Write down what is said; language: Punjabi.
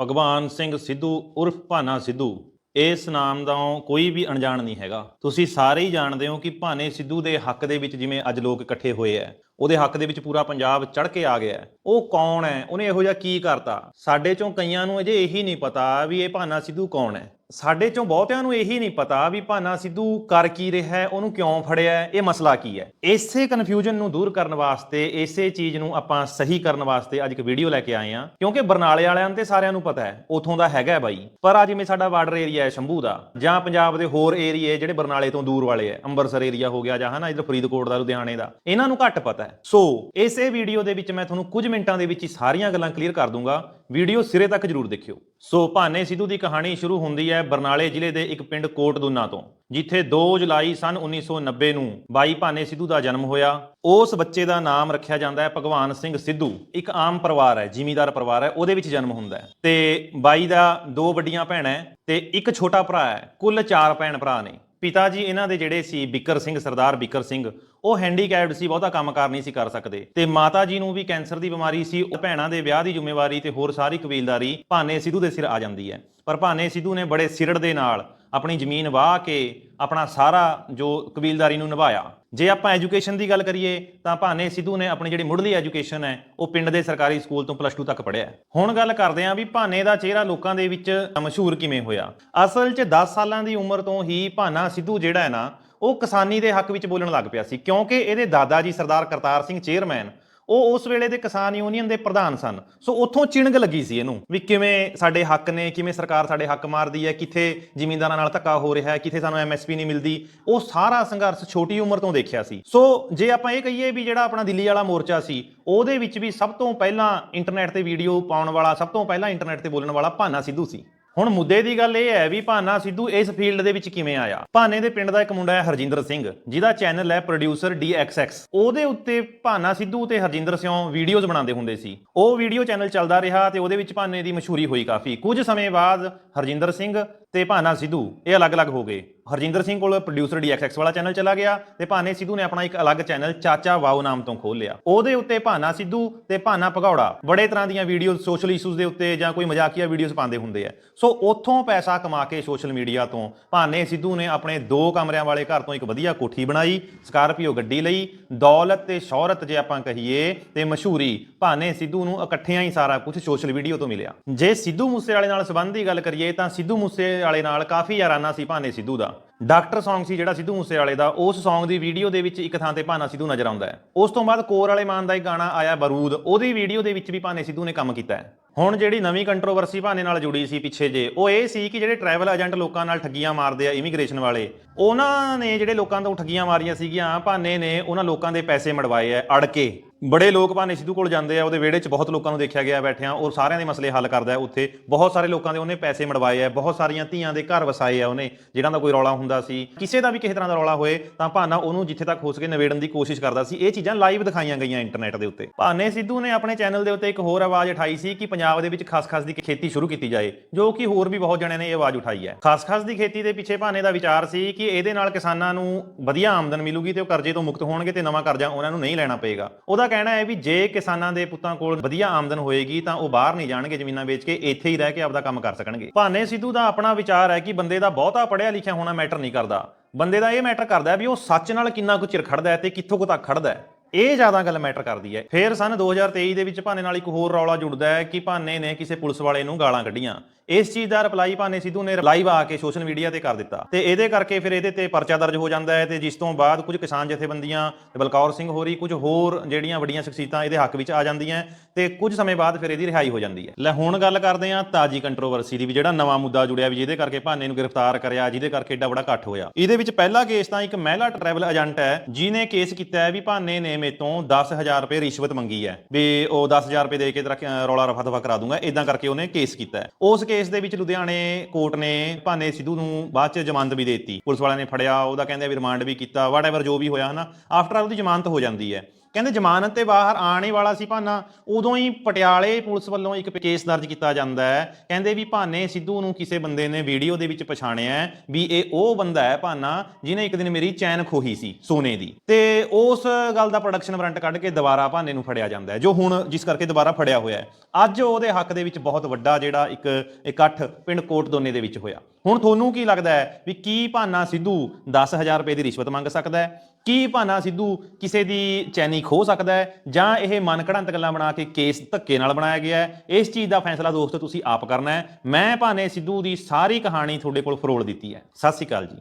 ਭਗਵਾਨ ਸਿੰਘ ਸਿੱਧੂ ਉਰਫ ਭਾਨਾ ਸਿੱਧੂ, ਇਸ ਨਾਮ ਦਾ ਕੋਈ ਵੀ ਅਣਜਾਣ ਨਹੀਂ ਹੈਗਾ। ਤੁਸੀਂ ਸਾਰੇ ਹੀ ਜਾਣਦੇ ਹੋ ਕਿ ਭਾਨੇ ਸਿੱਧੂ ਦੇ ਹੱਕ ਦੇ ਵਿੱਚ ਜਿਵੇਂ ਅੱਜ ਲੋਕ ਇਕੱਠੇ ਹੋਏ ਐ। ਉਹਦੇ ਹੱਕ ਦੇ ਵਿੱਚ ਪੂਰਾ ਪੰਜਾਬ ਚੜ ਕੇ ਆ ਗਿਆ ਉਹ ਕੌਣ ਹੈ? ਉਹਨੇ ਇਹੋ ਜਿਹਾ ਕੀ ਕਰਤਾ? ਸਾਡੇ ਚੋਂ ਕਈਆਂ ਨੂੰ ਅਜੇ ਇਹੀ ਨਹੀਂ ਪਤਾ ਵੀ ਇਹ ਭਾਨਾ ਸਿੱਧੂ ਕੌਣ ਹੈ। ਸਾਡੇ ਚੋਂ ਬਹੁਤਿਆਂ ਨੂੰ ਇਹੀ ਨਹੀਂ ਪਤਾ ਵੀ ਭਾਨਾ ਸਿੱਧੂ ਕਰ ਕੀ ਰਿਹਾ ਹੈ ਉਹਨੂੰ ਕਿਉਂ ਫੜਿਆ ਹੈ, ਇਹ ਮਸਲਾ ਕੀ ਹੈ। ਇਸੇ ਕਨਫਿਊਜ਼ਨ ਨੂੰ ਦੂਰ ਕਰਨ ਵਾਸਤੇ ਇਸੇ ਚੀਜ਼ ਨੂੰ ਆਪਾਂ ਸਹੀ ਕਰਨ ਵਾਸਤੇ ਅੱਜ ਇੱਕ ਵੀਡੀਓ ਲੈ ਕੇ ਆਏ ਹਾਂ। ਕਿਉਂਕਿ ਬਰਨਾਲੇ ਵਾਲਿਆਂ ਨੂੰ ਤੇ ਸਾਰਿਆਂ ਨੂੰ ਪਤਾ ਹੈ ਉਥੋਂ ਦਾ ਹੈਗਾ ਬਾਈ। ਪਰ ਆ ਜਿਵੇਂ ਸਾਡਾ ਬਾਰਡਰ ਏਰੀਆ ਹੈ ਸ਼ੰਭੂ ਦਾ ਜਾਂ ਪੰਜਾਬ ਦੇ ਹੋਰ ਏਰੀਏ ਜਿਹੜੇ ਬਰਨਾਲੇ ਤੋਂ ਦੂਰ ਵਾਲੇ ਹੈ ਅੰਮ੍ਰਿਤਸਰ ਏਰੀਆ ਹੋ ਗਿਆ ਜਾਂ ਹਨਾ ਇਧਰ ਫਰੀਦਕੋਟ ਦਾ ਲੁਧਿਆਣੇ ਦਾ ਇਹਨਾਂ ਨੂੰ ਘੱਟ ਪਤਾ ਹੈ। ਸੋ ਇਸੇ ਵੀਡੀਓ ਦੇ ਵਿੱਚ ਮੈਂ ਤੁਹਾਨੂੰ ਕੁਝ ਮਿੰਟਾਂ ਦੇ ਵਿੱਚ ਹੀ ਸਾਰੀਆਂ ਗੱਲਾਂ ਕਲੀਅਰ ਕਰ ਦੂੰਗਾ। ਵੀਡੀਓ ਸਿਰੇ ਤੱਕ ਜਰੂਰ ਦੇਖਿਓ। ਸੋ ਭਾਨੇ ਸਿੱਧੂ ਦੀ ਕਹਾਣੀ ਸ਼ੁਰੂ ਹੁੰਦੀ ਹੈ ਬਰਨਾਲੇ ਜ਼ਿਲ੍ਹੇ ਦੇ ਇੱਕ ਪਿੰਡ ਕੋਟਦੁਨਾ ਤੋਂ, ਜਿੱਥੇ 2 ਜੁਲਾਈ ਸਨ 1990 ਨੂੰ ਬਾਈ ਭਾਨੇ ਸਿੱਧੂ ਦਾ ਜਨਮ ਹੋਇਆ। ਉਸ ਬੱਚੇ ਦਾ ਨਾਮ ਰੱਖਿਆ ਜਾਂਦਾ ਹੈ ਭਗਵਾਨ ਸਿੰਘ ਸਿੱਧੂ। ਇੱਕ ਆਮ ਪਰਿਵਾਰ ਹੈ, ਜ਼ਿਮੀਂਦਾਰ ਪਰਿਵਾਰ ਹੈ, ਉਹਦੇ ਵਿੱਚ ਜਨਮ ਹੁੰਦਾ ਹੈ। ਤੇ ਬਾਈ ਦਾ ਦੋ ਵੱਡੀਆਂ ਭੈਣਾਂ ਹੈ ਤੇ ਇੱਕ ਛੋਟਾ ਭਰਾ ਹੈ, ਕੁੱਲ 4 ਭੈਣ ਭਰਾ ਨੇ। ਪਿਤਾ ਜੀ ਇਹਨਾਂ ਦੇ ਜਿਹੜੇ ਸੀ ਬਿੱਕਰ ਸਿੰਘ, ਸਰਦਾਰ ਬਿਕਰ ਸਿੰਘ, ਉਹ ਹੈਂਡੀਕੈਪਡ ਸੀ, ਬਹੁਤਾ ਕੰਮਕਾਰ ਨਹੀਂ ਸੀ ਕਰ ਸਕਦੇ। ਤੇ ਮਾਤਾ ਜੀ ਨੂੰ ਵੀ ਕੈਂਸਰ ਦੀ ਬਿਮਾਰੀ ਸੀ, ਉਹ ਭੈਣਾਂ ਦੇ ਵਿਆਹ ਦੀ ਜ਼ਿੰਮੇਵਾਰੀ ਤੇ ਹੋਰ ਸਾਰੀ ਕਬੀਲਦਾਰੀ ਭਾਨੇ ਸਿੱਧੂ ਦੇ ਸਿਰ ਆ ਜਾਂਦੀ ਹੈ। ਪਰ ਭਾਨੇ ਸਿੱਧੂ ਨੇ ਬੜੇ ਸਿਰੜ ਦੇ ਨਾਲ ਆਪਣੀ ਜ਼ਮੀਨ ਵਾਹ ਕੇ ਆਪਣਾ ਸਾਰਾ ਜੋ ਕਬੀਲਦਾਰੀ ਨੂੰ ਨਿਭਾਇਆ। ਜੇ ਆਪਾਂ ਐਜੂਕੇਸ਼ਨ ਦੀ ਗੱਲ ਕਰੀਏ, ਤਾਂ ਭਾਨੇ ਸਿੱਧੂ ਨੇ ਆਪਣੀ ਜਿਹੜੀ ਮੁੱਢਲੀ ਐਜੂਕੇਸ਼ਨ ਹੈ, ਉਹ ਪਿੰਡ ਦੇ ਸਰਕਾਰੀ ਸਕੂਲ ਤੋਂ ਪਲੱਸ 2 ਤੱਕ ਪੜ੍ਹਿਆ ਹੁਣ ਗੱਲ ਕਰਦੇ ਆਂ ਵੀ ਭਾਨੇ ਦਾ ਚਿਹਰਾ ਲੋਕਾਂ ਦੇ ਵਿੱਚ ਮਸ਼ਹੂਰ ਕਿਵੇਂ ਹੋਇਆ? ਅਸਲ 'ਚ 10 ਸਾਲਾਂ ਦੀ ਉਮਰ ਤੋਂ ਹੀ ਭਾਨਾ ਸਿੱਧੂ ਜਿਹੜਾ ਹੈ ਨਾ, ਉਹ ਕਿਸਾਨੀ ਦੇ ਹੱਕ ਵਿੱਚ ਬੋਲਣ ਲੱਗ ਪਿਆ ਸੀ, ਕਿਉਂਕਿ ਇਹਦੇ ਦਾਦਾ ਜੀ ਸਰਦਾਰ ਕਰਤਾਰ ਸਿੰਘ ਚੇਅਰਮੈਨ ਉਹ ਉਸ ਵੇਲੇ ਦੇ ਕਿਸਾਨ ਯੂਨੀਅਨ ਦੇ ਪ੍ਰਧਾਨ ਸਨ। ਸੋ ਉੱਥੋਂ ਚਿਣਗ ਲੱਗੀ ਸੀ ਇਹਨੂੰ ਵੀ ਕਿਵੇਂ ਸਾਡੇ ਹੱਕ ਨੇ, ਕਿਵੇਂ ਸਰਕਾਰ ਸਾਡੇ ਹੱਕ ਮਾਰਦੀ ਹੈ, ਕਿੱਥੇ ਜ਼ਿਮੀਂਦਾਰਾਂ ਨਾਲ ਧੱਕਾ ਹੋ ਰਿਹਾ ਹੈ, ਕਿੱਥੇ ਸਾਨੂੰ ਐਮਐਸਪੀ ਨਹੀਂ ਮਿਲਦੀ। ਉਹ ਸਾਰਾ ਸੰਘਰਸ਼ ਛੋਟੀ ਉਮਰ ਤੋਂ ਦੇਖਿਆ ਸੀ। ਸੋ ਜੇ ਆਪਾਂ ਇਹ ਕਹੀਏ ਵੀ ਜਿਹੜਾ ਆਪਣਾ ਦਿੱਲੀ ਵਾਲਾ ਮੋਰਚਾ ਸੀ, ਉਹਦੇ ਵਿੱਚ ਵੀ ਸਭ ਤੋਂ ਪਹਿਲਾਂ ਇੰਟਰਨੈਟ ਤੇ ਵੀਡੀਓ ਪਾਉਣ ਵਾਲਾ, ਸਭ ਤੋਂ ਪਹਿਲਾਂ ਇੰਟਰਨੈਟ ਤੇ ਬੋਲਣ ਵਾਲਾ ਭਾਨਾ ਸਿੱਧੂ ਸੀ। ਹੁਣ ਮੁੱਦੇ ਦੀ ਗੱਲ ਇਹ ਹੈ ਵੀ ਭਾਨਾ ਸਿੱਧੂ ਇਸ ਫੀਲਡ ਦੇ ਵਿੱਚ ਕਿਵੇਂ ਆਇਆ? ਭਾਨੇ ਦੇ ਪਿੰਡ ਦਾ ਇੱਕ ਮੁੰਡਾ ਹੈ ਹਰਜਿੰਦਰ ਸਿੰਘ, ਜਿਹਦਾ ਚੈਨਲ ਹੈ ਪ੍ਰੋਡਿਊਸਰ DXX ਉਹਦੇ ਉੱਤੇ ਭਾਨਾ ਸਿੱਧੂ ਤੇ ਹਰਜਿੰਦਰ ਸਿੰਘ ਵੀਡੀਓਜ਼ ਬਣਾਉਂਦੇ ਹੁੰਦੇ ਸੀ। ਉਹ ਵੀਡੀਓ ਚੈਨਲ ਚੱਲਦਾ ਰਿਹਾ ਤੇ ਉਹਦੇ ਵਿੱਚ ਭਾਨੇ ਦੀ ਮਸ਼ਹੂਰੀ ਹੋਈ ਕਾਫੀ। ਕੁਝ ਸਮੇਂ ਬਾਅਦ ਹਰਜਿੰਦਰ ਸਿੰਘ ਤੇ ਭਾਨਾ ਸਿੱਧੂ ਇਹ ਅਲੱਗ-ਅਲੱਗ ਹੋ ਗਏ। ਹਰਜਿੰਦਰ ਸਿੰਘ ਕੋਲ ਪ੍ਰੋਡਿਊਸਰ DXX ਵਾਲਾ ਚੈਨਲ ਚਲਾ ਗਿਆ ਤੇ ਭਾਨੇ ਸਿੱਧੂ ਨੇ ਆਪਣਾ ਇੱਕ ਅਲੱਗ ਚੈਨਲ ਚਾਚਾ ਵਾਓ ਨਾਮ ਤੋਂ ਖੋਲ ਲਿਆ। ਉਹਦੇ ਉੱਤੇ ਭਾਨਾ ਸਿੱਧੂ ਤੇ ਭਾਨਾ ਭਗੌੜਾ ਬੜੇ ਤਰ੍ਹਾਂ ਦੀਆਂ ਵੀਡੀਓਜ਼ ਸੋਸ਼ਲ ਇਸ਼ੂਜ਼ ਦੇ ਉੱਤੇ ਜਾਂ ਕੋਈ ਮਜ਼ਾਕੀਆ ਵੀਡੀਓਜ਼ ਪਾਉਂਦੇ ਹੁੰਦੇ ਆ। ਸੋ ਉੱਥੋਂ ਪੈਸਾ ਕਮਾ ਕੇ ਸੋਸ਼ਲ ਮੀਡੀਆ ਤੋਂ ਭਾਨੇ ਸਿੱਧੂ ਨੇ ਆਪਣੇ ਦੋ ਕਮਰਿਆਂ ਵਾਲੇ ਘਰ ਤੋਂ ਇੱਕ ਵਧੀਆ ਕੋਠੀ ਬਣਾਈ ਸਕਾਰਪੀਓ ਗੱਡੀ ਲਈ, ਦੌਲਤ ਤੇ ਸ਼ੌਹਰਤ ਜੇ ਆਪਾਂ ਕਹੀਏ ਤੇ ਮਸ਼ਹੂਰੀ ਭਾਨੇ ਸਿੱਧੂ ਨੂੰ ਇਕੱਠਿਆਂ ਹੀ ਸਾਰਾ ਕੁਝ ਸੋਸ਼ਲ ਵੀਡੀਓ ਤੋਂ ਮਿਲਿਆ। ਜੇ ਸਿੱਧੂ ਮੂਸੇਵਾਲੇ ਨਾਲ ਸੰਬੰਧ ਦੀ ਗੱਲ ਕਰੀਏ ਤਾਂ ਸਿੱਧੂ ਮੂਸੇਵਾਲੇ ਨਾਲ ਕਾਫੀ ਯਾਰਾਨਾ ਸੀ ਭਾਨੇ ਸਿੱਧੂ ਦਾ। ਡਾਕਟਰ Song ਸੀ ਜਿਹੜਾ ਸਿੱਧੂ ਮੂਸੇਵਾਲੇ ਦਾ, ਉਸ Song ਦੀ ਵੀਡੀਓ ਦੇ ਵਿੱਚ ਇੱਕ ਥਾਂ ਤੇ ਭਾਨਾ ਸਿੱਧੂ ਨਜ਼ਰ ਆਉਂਦਾ ਹੈ। ਉਸ ਤੋਂ ਬਾਅਦ ਕੋਰ ਵਾਲੇ ਮਾਨ ਦਾ ਇੱਕ ਗਾਣਾ ਆਇਆ ਬਰੂਦ, ਉਹਦੀ ਵੀਡੀਓ ਦੇ ਵਿੱਚ ਵੀ ਭਾਨੇ ਸਿੱਧੂ ਨੇ ਕੰਮ ਕੀਤਾ ਹੈ। ਹੁਣ ਜਿਹੜੀ ਨਵੀਂ ਕੰਟਰੋਵਰਸੀ ਭਾਨੇ ਨਾਲ ਜੁੜੀ ਸੀ ਪਿੱਛੇ ਜੇ, ਉਹ ਇਹ ਸੀ ਕਿ ਜਿਹੜੇ ਟਰੈਵਲ ਏਜੰਟ ਲੋਕਾਂ ਨਾਲ ਠੱਗੀਆਂ ਮਾਰਦੇ ਆ ਇਮੀਗ੍ਰੇਸ਼ਨ ਵਾਲੇ, ਉਹਨਾਂ ਨੇ ਜਿਹੜੇ ਲੋਕਾਂ ਤੋਂ ਠੱਗੀਆਂ ਮਾਰੀਆਂ ਸੀਗੀਆਂ, ਭਾਨੇ ਨੇ ਉਹਨਾਂ ਲੋਕਾਂ ਦੇ ਪੈਸੇ ਮੜਵਾਏ ਆ, ਅੜ ਕੇ। ਬੜੇ ਲੋਕ ਭਾਨੇ ਸਿੱਧੂ ਕੋਲ ਜਾਂਦੇ ਆ, ਉਹਦੇ ਵਿਹੜੇ 'ਚ ਬਹੁਤ ਲੋਕਾਂ ਨੂੰ ਦੇਖਿਆ ਗਿਆ ਬੈਠਿਆਂ, ਉਹ ਸਾਰਿਆਂ ਦੇ ਮਸਲੇ ਹੱਲ ਕਰਦਾ ਉੱਥੇ। ਬਹੁਤ ਸਾਰੇ ਲੋਕਾਂ ਦੇ ਉਹਨੇ ਪੈਸੇ ਮੜਵਾਏ ਆ, ਬਹੁਤ ਸਾਰੀਆਂ ਧੀਆਂ ਦੇ ਘਰ ਵਸਾਏ ਆ ਉਹਨੇ, ਜਿਹਨਾਂ ਦਾ ਕੋਈ ਰੌਲਾ ਹੁੰਦਾ ਸੀ। ਕਿਸੇ ਦਾ ਵੀ ਕਿਸੇ ਤਰ੍ਹਾਂ ਦਾ ਰੌਲਾ ਹੋਏ, ਤਾਂ ਭਾਨਾ ਉਹਨੂੰ ਜਿੱਥੇ ਤੱਕ ਹੋ ਸਕੇ ਨਿਬੇੜਨ ਦੀ ਕੋਸ਼ਿਸ਼ ਕਰਦਾ ਸੀ। ਇਹ ਚੀਜ਼ਾਂ ਲਾਈਵ ਦਿਖਾਈਆਂ ਗਈਆਂ ਇੰਟਰਨੈਟ ਦੇ ਉੱਤੇ। ਭਾਨੇ ਸਿੱਧੂ ਨੇ ਆਪਣੇ ਚੈਨਲ ਦੇ ਉੱਤੇ ਇੱਕ ਹੋਰ ਆਵਾਜ਼ ਉਠਾਈ ਸੀ ਕਿ ਪੰਜਾਬ ਦੇ ਵਿੱਚ ਖਸਖਸ ਦੀ ਖੇਤੀ ਸ਼ੁਰੂ ਕੀਤੀ ਜਾਏ, ਜੋ ਕਿ ਹੋਰ ਵੀ ਬਹੁਤ ਜਣਿਆਂ ਨੇ ਇਹ ਆਵਾਜ਼ ਉਠਾਈ ਹੈ। ਖਸਖਸ ਦੀ ਖੇਤੀ ਦੇ ਪਿੱਛੇ ਭਾਨੇ ਦਾ ਵਿਚਾਰ ਸੀ ਕਿ ਇਹਦੇ ਨਾਲ ਕਿਸਾਨਾਂ ਨੂੰ ਵਧੀਆ ਆਮਦਨ ਮਿਲੂਗੀ ਤੇ ਉਹ ਕਰਜ਼ੇ ਤੋਂ ਮੁਕਤ ਹੋਣਗੇ ਤੇ ਨਵਾਂ ਕਰਜ਼ਾ ਉਹਨਾਂ ਨੂੰ ਨਹੀਂ ਲੈਣਾ ਪਏਗਾ। ਉਹਦਾ ਕਹਿਣਾ ਹੈ ਵੀ ਜੇ ਕਿਸਾਨਾਂ ਦੇ ਪੁੱਤਾਂ ਕੋਲ ਵਧੀਆ ਆਮਦਨ ਹੋਏਗੀ ਤਾਂ ਉਹ ਬਾਹਰ ਨਹੀਂ ਜਾਣਗੇ ਜ਼ਮੀਨਾਂ ਵੇਚ ਕੇ ਇੱਥੇ ਹੀ ਰਹਿ ਕੇ ਆਪਦਾ ਕੰਮ ਕਰ ਸਕਣਗੇ। ਭਾਨੇ ਸਿੱਧੂ ਦਾ ਆਪਣਾ ਵਿਚਾਰ ਹੈ ਕਿ ਬੰਦੇ ਦਾ ਬਹੁਤਾ ਪੜ੍ਹਿਆ ਲਿਖਿਆ ਹੋਣਾ ਮੈਟਰ ਨਹੀਂ ਕਰਦਾ। ਬੰਦੇ ਦਾ ਇਹ ਮੈਟਰ ਕਰਦਾ ਵੀ ਉਹ ਸੱਚ ਨਾਲ ਕਿੰਨਾ ਕੁ ਚਿਰ ਖੜਦਾ ਹੈ ਤੇ ਕਿੱਥੋਂ ਕੁ ਤੱਕ ਖੜਦਾ ਹੈ। ਇਹ ਜ਼ਿਆਦਾ ਗੱਲ ਮੈਟਰ ਕਰਦੀ ਹੈ। ਫਿਰ ਸਨ 2023 ਦੇ ਵਿੱਚ ਭਾਨੇ ਨਾਲ ਇੱਕ ਹੋਰ ਰੌਲਾ ਜੁੜਦਾ ਹੈ ਕਿ ਭਾਨੇ ਨੇ ਕਿਸੇ ਪੁਲਿਸ ਵਾਲੇ ਨੂੰ ਗਾਲਾਂ ਕੱਢੀਆਂ। ਇਸ ਚੀਜ਼ ਦਾ ਰਿਪਲਾਈ ਭਾਨੇ ਸਿੱਧੂ ਨੇ ਲਾਈਵ ਆ ਕੇ ਸੋਸ਼ਲ ਮੀਡੀਆ ਤੇ ਕਰ ਦਿੱਤਾ। ਤੇ ਇਹਦੇ ਕਰਕੇ ਫਿਰ ਇਹਦੇ ਤੇ ਪਰਚਾ ਦਰਜ ਹੋ ਜਾਂਦਾ ਹੈ ਤੇ ਜਿਸ ਤੋਂ ਬਾਅਦ ਕੁਝ ਕਿਸਾਨ ਜਥੇਬੰਦੀਆਂ ਤੇ ਬਲਕੌਰ ਸਿੰਘ ਹੋਰੀ, ਕੁਝ ਹੋਰ ਜਿਹੜੀਆਂ ਵੱਡੀਆਂ ਸ਼ਖਸੀਅਤਾਂ ਇਹਦੇ ਹੱਕ ਵਿੱਚ ਆ ਜਾਂਦੀਆਂ ਤੇ ਕੁਝ ਸਮੇਂ ਬਾਅਦ ਫਿਰ ਇਹਦੀ ਰਿਹਾਈ ਹੋ ਜਾਂਦੀ ਹੈ। ਲੈ ਹੁਣ ਗੱਲ ਕਰਦੇ ਹਾਂ ਤਾਜੀ ਕੰਟਰੋਵਰਸੀ ਦੀ ਵੀ ਜਿਹੜਾ ਨਵਾਂ ਮੁੱਦਾ ਜੁੜਿਆ ਵੀ ਜਿਹਦੇ ਕਰਕੇ ਭਾਨੇ ਨੂੰ ਗ੍ਰਿਫਤਾਰ ਕਰਿਆ, ਜਿਹਦੇ ਕਰਕੇ ਏਡਾ ਬੜਾ ਇਕੱਠ ਹੋਇਆ। ਇਹਦੇ ਵਿੱਚ ਪਹਿਲਾ ਕੇਸ ਤਾਂ ਇੱਕ ਮਹਿਲਾ ਟਰੈਵਲ ਏਜੰਟ ਹੈ, ਜਿਹਨੇ ਕੇਸ ਕੀਤਾ ਹੈ ਵੀ ਭਾਨੇ ਨੇ ਮੇਰੇ ਤੋਂ 10000 ਰੁਪਏ ਰਿਸ਼ਵਤ ਮੰਗੀ ਹੈ। ਵੀ ਉਹ 10000 ਰੁਪਏ ਦੇ ਕੇ ਤੇਰਾ ਰੌਲਾ ਰਫਾ ਦਫਾ ਕਰਾ ਦੂੰਗਾ। ਇਦਾਂ ਕਰਕੇ ਉਹਨੇ ਕੇਸ ਕੀਤਾ ਹੈ। ਉਸ ਕੇਸ ਦੇ ਵਿੱਚ ਲੁਧਿਆਣੇ ਕੋਰਟ ਨੇ ਭਾਨੇ ਸਿੱਧੂ ਨੂੰ ਬਾਅਦ ਚ ਜ਼ਮਾਨਤ ਵੀ ਦੇ ਦਿੱਤੀ। ਪੁਲਿਸ ਵਾਲਿਆਂ ਨੇ ਫੜਿਆ, ਉਹਦਾ ਕਹਿੰਦੇ ਵੀ ਰਿਮਾਂਡ ਵੀ ਕੀਤਾ ਵਾਟਐਵਰ ਜੋ ਵੀ ਹੋਇਆ ਹਨਾ ਆਫਟਰ ਉਹਦੀ ਜ਼ਮਾਨਤ ਹੋ ਜਾਂਦੀ ਹੈ। ਕਹਿੰਦੇ ਜ਼ਮਾਨਤ ਤੇ ਬਾਹਰ ਆਣੇ ਵਾਲਾ ਸੀ ਭਾਨਾ, ਉਦੋਂ ਹੀ ਪਟਿਆਲੇ ਪੁਲਿਸ ਵੱਲੋਂ ਇੱਕ ਕੇਸ ਦਰਜ ਕੀਤਾ ਜਾਂਦਾ ਹੈ। ਕਹਿੰਦੇ ਵੀ ਭਾਨੇ ਸਿੱਧੂ ਨੂੰ ਕਿਸੇ ਬੰਦੇ ਨੇ ਵੀਡੀਓ ਦੇ ਵਿੱਚ ਪਛਾਣਿਆ ਵੀ ਇਹ ਉਹ ਬੰਦਾ ਹੈ ਭਾਨਾ, ਜਿਹਨੇ ਇੱਕ ਦਿਨ ਮੇਰੀ ਚੈਨ ਖੋਹੀ ਸੀ ਸੋਨੇ ਦੀ। ਤੇ ਉਸ ਗੱਲ ਦਾ ਪ੍ਰੋਡਕਸ਼ਨ ਵਾਰੰਟ ਕੱਢ ਕੇ ਦੁਬਾਰਾ ਭਾਨੇ ਨੂੰ ਫੜਿਆ ਜਾਂਦਾ ਹੈ, ਜੋ ਹੁਣ ਜਿਸ ਕਰਕੇ ਦੁਬਾਰਾ ਫੜਿਆ ਹੋਇਆ ਹੈ। ਅੱਜ ਉਹਦੇ ਹੱਕ ਦੇ ਵਿੱਚ ਬਹੁਤ ਵੱਡਾ ਜਿਹੜਾ ਇੱਕ ਇਕੱਠ ਪਿੰਡ ਕੋਟ ਦੋਨੇ ਦੇ ਵਿੱਚ ਹੋਇਆ। ਹੁਣ ਤੁਹਾਨੂੰ ਕੀ ਲੱਗਦਾ ਹੈ ਵੀ ਕੀ ਭਾਨਾ ਸਿੱਧੂ 10000 ਰੁਪਏ ਦੀ ਰਿਸ਼ਵਤ ਮੰਗ ਸਕਦਾ ਹੈ? ਕੀ ਭਾਨਾ ਸਿੱਧੂ ਕਿਸੇ ਦੀ ਚੈਨੀ ਖੋ ਸਕਦਾ ਹੈ ਜਾਂ ਇਹ ਮਨ ਘੜੰਤ ਗੱਲਾਂ ਬਣਾ ਕੇ ਕੇਸ ਧੱਕੇ ਨਾਲ ਬਣਾਇਆ ਗਿਆ ਹੈ? ਇਸ ਚੀਜ਼ ਦਾ ਫੈਸਲਾ ਦੋਸਤੋ ਤੁਸੀਂ ਆਪ ਕਰਨਾ ਹੈ। ਮੈਂ ਭਾਨੇ ਸਿੱਧੂ ਦੀ ਸਾਰੀ ਕਹਾਣੀ ਤੁਹਾਡੇ ਕੋਲ ਫਰੋਲ ਦਿੱਤੀ ਹੈ। ਸਤਿ ਸ਼੍ਰੀ ਅਕਾਲ ਜੀ।